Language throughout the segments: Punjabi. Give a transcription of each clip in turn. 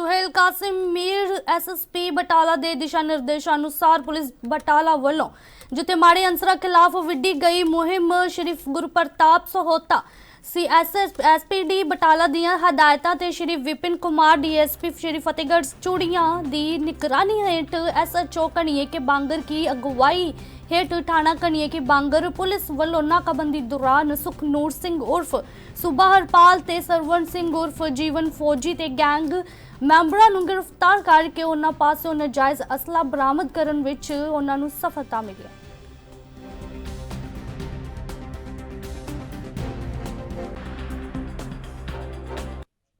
ਸੁਹੇਲ ਕਾਸਿਮ ਮੀਰ ਐਸਐਸਪੀ ਬਟਾਲਾ ਦੇ ਦਿਸ਼ਾ ਨਿਰਦੇਸ਼ਾਂ ਅਨੁਸਾਰ ਪੁਲਿਸ ਬਟਾਲਾ ਵੱਲੋਂ ਜਿੱਥੇ ਮਾੜੇ ਅੰਸਰਾਂ ਖਿਲਾਫ ਵਿੱਢੀ ਗਈ ਮੁਹਿੰਮ ਸ਼੍ਰੀ ਗੁਰਪ੍ਰਤਾਪ ਸਹੋਤਾ ਸੀ ਐਸਪੀਡੀ ਬਟਾਲਾ ਦੀਆਂ ਹਦਾਇਤਾਂ ਤੇ ਸ਼੍ਰੀ ਵਿਪਿਨ ਕੁਮਾਰ, ਡੀਐਸਪੀ ਸ਼੍ਰੀ ਫਤਿਹਗੜ੍ਹ ਚੂੜੀਆਂ ਦੀ ਨਿਗਰਾਨੀ ਹੇਠ ਐਸਐਚਓ ਕਣੀਏ ਕੇ ਬਾਂਗਰ ਕੀ ਅਗਵਾਈ ਹੇਠ ਥਾਣਾ ਕਣੀਏ ਕੀ ਬਾਂਗਰ ਪੁਲਿਸ ਵੱਲੋਂ ਨਾਕਾਬੰਦੀ ਦੌਰਾਨ ਸੁਖਨੂਰ ਸਿੰਘ ਉਰਫ ਸੂਬਾ ਹਰਪਾਲ ਤੇ ਸਰਵਣ ਸਿੰਘ ਉਰਫ ਜੀਵਨ ਫੌਜੀ ਤੇ ਗੈਂਗ ਮੈਂਬਰਾਂ ਨੂੰ ਗ੍ਰਿਫਤਾਰ ਕਰਕੇ ਉਹਨਾਂ ਪਾਸੋਂ ਨਜਾਇਜ਼ ਅਸਲਾ ਬਰਾਮਦ ਕਰਨ ਵਿੱਚ ਉਹਨਾਂ ਨੂੰ ਸਫਲਤਾ ਮਿਲੀ।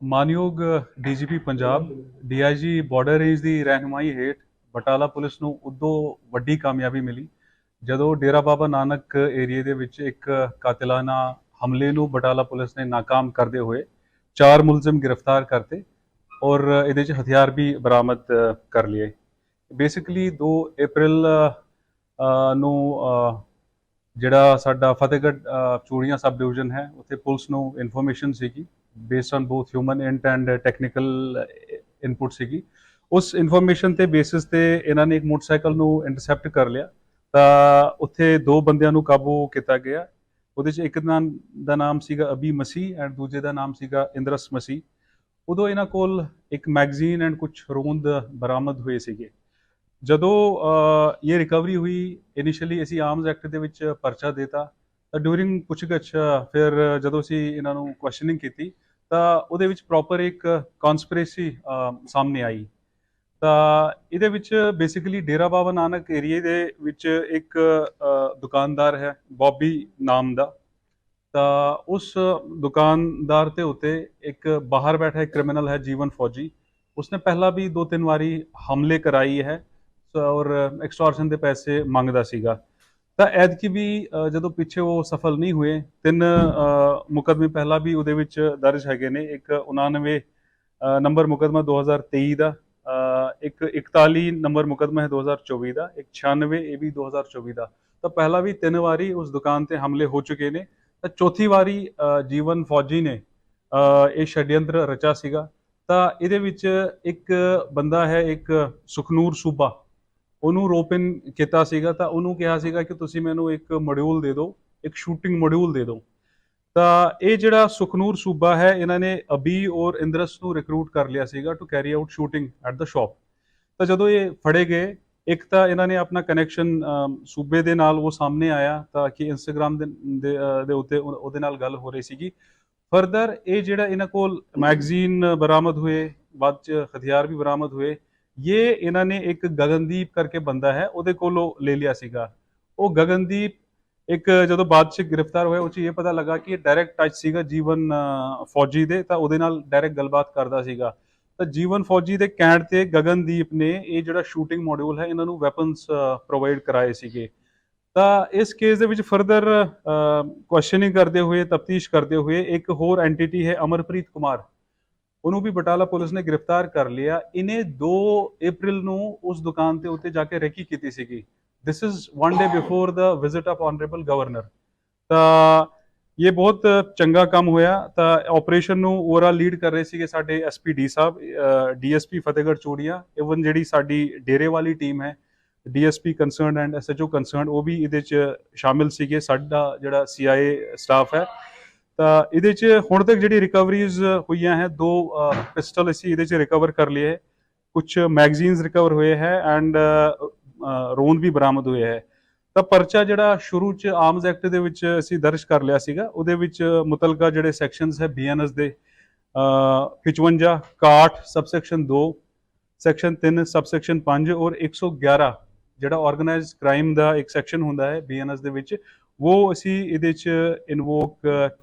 ਮਾਨਯੋਗ DGP Punjab, DIG border range ਦੀ ਰਹਿਨੁਮਾਈ ਹੇਠ ਬਟਾਲਾ ਪੁਲਿਸ ਨੂੰ ਉਦੋਂ ਵੱਡੀ ਕਾਮਯਾਬੀ ਮਿਲੀ, ਜਦੋਂ ਡੇਰਾ ਬਾਬਾ ਨਾਨਕ ਏਰੀਏ ਦੇ ਵਿੱਚ ਇੱਕ ਕਾਤਿਲਾਨਾ ਹਮਲੇ ਨੂੰ ਬਟਾਲਾ ਪੁਲਿਸ ਨੇ ਨਾਕਾਮ ਕਰਦੇ ਹੋਏ ਚਾਰ ਮੁਲਜ਼ਮ ਗ੍ਰਿਫਤਾਰ ਕਰਤੇ ਔਰ ਇਹਦੇ ਚ ਹਥਿਆਰ ਵੀ ਬਰਾਮਦ ਕਰ ਲਏ। ਬੇਸਿਕਲੀ 2 ਅਪ੍ਰੈਲ ਨੂੰ ਜਿਹੜਾ ਸਾਡਾ ਫਤਿਹਗੜ੍ਹ ਚੂੜੀਆਂ ਸਬ ਡਿਵੀਜ਼ਨ ਹੈ, ਉੱਥੇ ਪੁਲਿਸ ਨੂੰ ਇਨਫੋਰਮੇਸ਼ਨ ਸੀਗੀ। Based on both human int and technical input ਸੀਗੀ। ਉਸ ਇਨਫੋਰਮੇਸ਼ਨ ਤੇ ਬੇਸਿਸ ਤੇ ਇਹਨਾਂ ਨੇ ਇੱਕ ਮੋਟਰਸਾਈਕਲ ਨੂੰ ਇੰਟਰਸੈਪਟ ਕਰ ਲਿਆ। ਤਾਂ ਉੱਥੇ ਦੋ ਬੰਦਿਆਂ ਨੂੰ ਕਾਬੂ ਕੀਤਾ ਗਿਆ। ਉਹਦੇ ਚ ਇੱਕ ਦਾ ਨਾਮ- ਦਾ ਨਾਮ ਸੀਗਾ ਅਬੀ ਮਸੀ ਐਂਡ ਦੂਜੇ ਦਾ ਨਾਮ ਸੀਗਾ ਇੰਦਰਸ ਮਸੀਹ। ਉਦੋਂ ਇਹਨਾਂ ਕੋਲ ਇੱਕ ਮੈਗਜ਼ੀਨ ਐਂਡ ਕੁਝ ਰੋਂਦ ਬਰਾਮਦ ਹੋਏ ਸੀਗੇ। ਜਦੋਂ ਇਹ ਰਿਕਵਰੀ ਹੋਈ ਇਨੀਸ਼ੀਅਲੀ ਅਸੀਂ ਆਰਮਸ ਐਕਟ ਦੇ ਵਿੱਚ ਪਰਚਾ ਦੇਤਾ। ਤਾਂ ਡਿਊਰਿੰਗ ਪੁੱਛਗਿੱਛ ਫਿਰ ਜਦੋਂ ਅਸੀਂ ਇਹਨਾਂ ਨੂੰ ਕੁਐਸਚਨਿੰਗ ਕੀਤੀ, ਤਾਂ ਉਹਦੇ ਵਿੱਚ ਪ੍ਰੋਪਰ ਇੱਕ ਕਨਸਪੀਰੇਸੀ ਸਾਹਮਣੇ ਆਈ। ਤਾਂ ਇਹਦੇ ਵਿੱਚ ਬੇਸਿਕਲੀ ਡੇਰਾ ਬਾਬਾ ਨਾਨਕ ਏਰੀਏ ਦੇ ਵਿੱਚ ਇੱਕ ਦੁਕਾਨਦਾਰ ਹੈ, ਬੌਬੀ ਨਾਮ ਦਾ। ਤਾਂ ਉਸ ਦੁਕਾਨਦਾਰ ਤੇ ਉੱਤੇ ਇੱਕ ਬਾਹਰ ਬੈਠਾ ਇੱਕ ਕ੍ਰਿਮੀਨਲ ਹੈ, ਜੀਵਨ ਫੌਜੀ। ਉਸਨੇ ਪਹਿਲਾਂ ਵੀ ਦੋ ਤਿੰਨ ਵਾਰੀ ਹਮਲੇ ਕਰਾਈ ਹੈ ਸੋ ਔਰ ਐਕਸਟੋਰਸ਼ਨ ਦੇ ਪੈਸੇ ਮੰਗਦਾ ਸੀਗਾ। ਤਾਂ ਐਤਕੀ ਵੀ ਜਦੋਂ ਪਿੱਛੇ ਉਹ ਸਫਲ ਨਹੀਂ ਹੋਏ ਤਿੰਨ ਅ, ਮੁਕੱਦਮੇ ਪਹਿਲਾਂ ਵੀ ਉਹਦੇ ਵਿੱਚ ਦਰਜ ਹੈਗੇ ਨੇ। ਇੱਕ 99 ਨੰਬਰ ਮੁਕੱਦਮਾ 2023 ਦਾ ਇੱਕ 41 ਨੰਬਰ ਮੁਕੱਦਮਾ ਹੈ 2024 ਦਾ ਇੱਕ 96 ਇਹ ਵੀ 2024 ਦਾ। ਤਾਂ ਪਹਿਲਾਂ ਵੀ ਤਿੰਨ ਵਾਰੀ ਉਸ ਦੁਕਾਨ ਤੇ ਹਮਲੇ ਹੋ ਚੁੱਕੇ ਨੇ। ਤਾਂ ਚੌਥੀ ਵਾਰੀ ਜੀਵਨ ਫੌਜੀ ਨੇ ਇਹ ਛਡਯੰਤਰ ਰਚਾ ਸੀਗਾ। ਤਾਂ ਇਹਦੇ ਵਿੱਚ ਇੱਕ ਬੰਦਾ ਹੈ ਇੱਕ ਸੁਖਨੂਰ ਸੂਬਾ। ਉਹਨੂੰ ਰੋਪਿਨ ਕੀਤਾ ਸੀਗਾ ਤਾਂ ਉਹਨੂੰ ਕਿਹਾ ਸੀਗਾ ਕਿ ਤੁਸੀਂ ਮੈਨੂੰ ਇੱਕ ਮੋਡਿਊਲ ਦੇ ਦਿਓ ਇੱਕ ਸ਼ੂਟਿੰਗ ਮੋਡਿਊਲ ਦੇ ਦਿਓ। ਤਾਂ ਇਹ ਜਿਹੜਾ ਸੁਖਨੂਰ ਸੂਬਾ ਹੈ ਇਹਨਾਂ ਨੇ ਅਬੀ ਔਰ ਇੰਦਰਸ ਨੂੰ ਰਿਕਰੂਟ ਕਰ ਲਿਆ ਸੀਗਾ to carry out shooting at the shop ਤਾਂ ਜਦੋਂ ਇਹ ਫੜੇ ਗਏ ਇੱਕ ਤਾਂ ਇਹਨਾਂ ਨੇ ਆਪਣਾ ਕਨੈਕਸ਼ਨ ਸੂਬੇ ਦੇ ਨਾਲ ਉਹ ਸਾਹਮਣੇ ਆਇਆ ਤਾਂ ਕਿ ਇੰਸਟਾਗ੍ਰam ਦੇ ਦੇ, ਉੱਤੇ ਉਹਦੇ ਨਾਲ ਗੱਲ ਹੋ ਰਹੀ ਸੀਗੀ। ਫਰਦਰ ਇਹ ਜਿਹੜਾ ਇਹਨਾਂ ਕੋਲ ਮੈਗਜ਼ੀਨ ਬਰਾਮਦ ਹੋਏ ਬਾਅਦ ਚ ਹਥਿਆਰ ਵੀ ਬਰਾਮਦ ਹੋਏ ਇਹ ਇਹਨਾਂ ਨੇ ਇੱਕ ਗਗਨਦੀਪ ਕਰਕੇ ਬੰਦਾ ਹੈ ਉਹਦੇ ਕੋਲੋਂ ਲੈ ਲਿਆ ਸੀਗਾ ਉਹ ਗਗਨਦੀਪ ਇੱਕ ਜਦੋਂ ਬਾਅਦ ਗ੍ਰਿਫਤਾਰ ਹੋਇਆ ਉਹ ਚ ਇਹ ਪਤਾ ਲੱਗਾ ਕਿ ਇਹ ਡਾਇਰੈਕਟ ਟੱਚ ਸੀਗਾ ਜੀਵਨ ਫੌਜੀ ਦੇ ਤਾਂ ਉਹਦੇ ਨਾਲ ਡਾਇਰੈਕਟ ਗੱਲਬਾਤ ਕਰਦਾ ਸੀਗਾ ਤਾਂ ਜੀਵਨ ਫੌਜੀ ਦੇ ਕਹਿਣ ਤੇ ਗਗਨਦੀਪ ਨੇ ਇਹ ਜਿਹੜਾ ਸ਼ੂਟਿੰਗ ਮੋਡਿਊਲ ਹੈ ਇਹਨਾਂ ਨੂੰ ਵੈਪਨਸ ਪ੍ਰੋਵਾਈਡ ਕਰਾਏ ਸੀਗੇ ਤਾਂ ਇਸ ਕੇਸ ਦੇ ਵਿੱਚ ਫਰਦਰ ਕੁਐਸਚਨਿੰਗ ਕਰਦੇ ਹੋਏ ਤਫਤੀਸ਼ ਕਰਦੇ ਹੋਏ ਇੱਕ ਹੋਰ ਐਂਟੀਟੀ ਹੈ ਅਮਰਪ੍ਰੀਤ ਕੁਮਾਰ ਉਹਨੂੰ ਵੀ ਬਟਾਲਾ ਪੁਲਿਸ ਨੇ ਗ੍ਰਿਫਤਾਰ ਕਰ ਲਿਆ। ਇਹਨੇ 2 ਅਪ੍ਰੈਲ ਨੂੰ ਉਸ ਦੁਕਾਨ ਤੇ ਉੱਤੇ ਜਾ ਕੇ ਰੈਕੀ ਕੀਤੀ ਸੀਗੀ। This is one day before the visit of honourable governor ਤਾਂ ਇਹ ਬਹੁਤ ਚੰਗਾ ਕੰਮ ਹੋਇਆ। ਤਾਂ ਆਪਰੇਸ਼ਨ ਨੂੰ ਓਵਰਆਲ ਲੀਡ ਕਰ ਰਹੇ ਸੀਗੇ ਸਾਡੇ ਐਸਪੀਡੀ ਸਾਹਿਬ ਡੀਐਸਪੀ ਫਤਿਹਗੜ੍ਹ ਚੂੜੀਆਂ ਇਵਨ ਜਿਹੜੀ ਸਾਡੀ ਡੇਰੇ ਵਾਲੀ ਟੀਮ ਹੈ DSP concerned and SHO concerned ਉਹ ਵੀ ਇਹਦੇ ਚ ਸ਼ਾਮਿਲ ਸੀਗੇ। ਸਾਡਾ ਜਿਹੜਾ ਸੀਆਈਏ ਸਟਾਫ ਹੈ ਤਾਂ ਇਹਦੇ ਚ ਹੁਣ ਤੱਕ ਜਿਹੜੀ ਰਿਕਵਰੀਜ਼ ਹੋਈਆਂ ਹੈ, ਦੋ ਪਿਸਟਲ ਅਸੀਂ ਇਹਦੇ ਚ ਰਿਕਵਰ ਕਰ ਲਏ ਹੈ। ਕੁਝ ਮੈਗਜ਼ੀਨਸ ਰਿਕਵਰ ਹੋਏ ਹੈ ਐਂਡ ਰੋਨ ਵੀ ਬਰਾਮਦ ਹੋਏ ਹੈ। ਤਾਂ ਪਰਚਾ ਜਿਹੜਾ ਸ਼ੁਰੂ ਚ ਆਰਮਸ ਐਕਟ ਦੇ ਵਿੱਚ ਅਸੀਂ ਦਰਜ ਕਰ ਲਿਆ ਸੀਗਾ, ਉਹਦੇ ਵਿੱਚ ਮੁਤਲਕਾ ਜਿਹੜੇ ਸੈਕਸ਼ਨਸ ਹੈ ਬੀਐਨਐਸ ਦੇ ਅਹ 55 61 ਸਬਸੈਕਸ਼ਨ 2 ਸੈਕਸ਼ਨ 3 ਸਬਸੈਕਸ਼ਨ 5 ਔਰ 111 ਜਿਹੜਾ ਆਰਗੇਨਾਈਜ਼ਡ ਕ੍ਰਾਈਮ ਦਾ ਇੱਕ ਸੈਕਸ਼ਨ ਹੁੰਦਾ ਹੈ ਬੀਐਨਐਸ ਦੇ ਵਿੱਚ, ਉਹ ਅਸੀਂ ਇਹਦੇ ਚ ਇਨਵੋਕ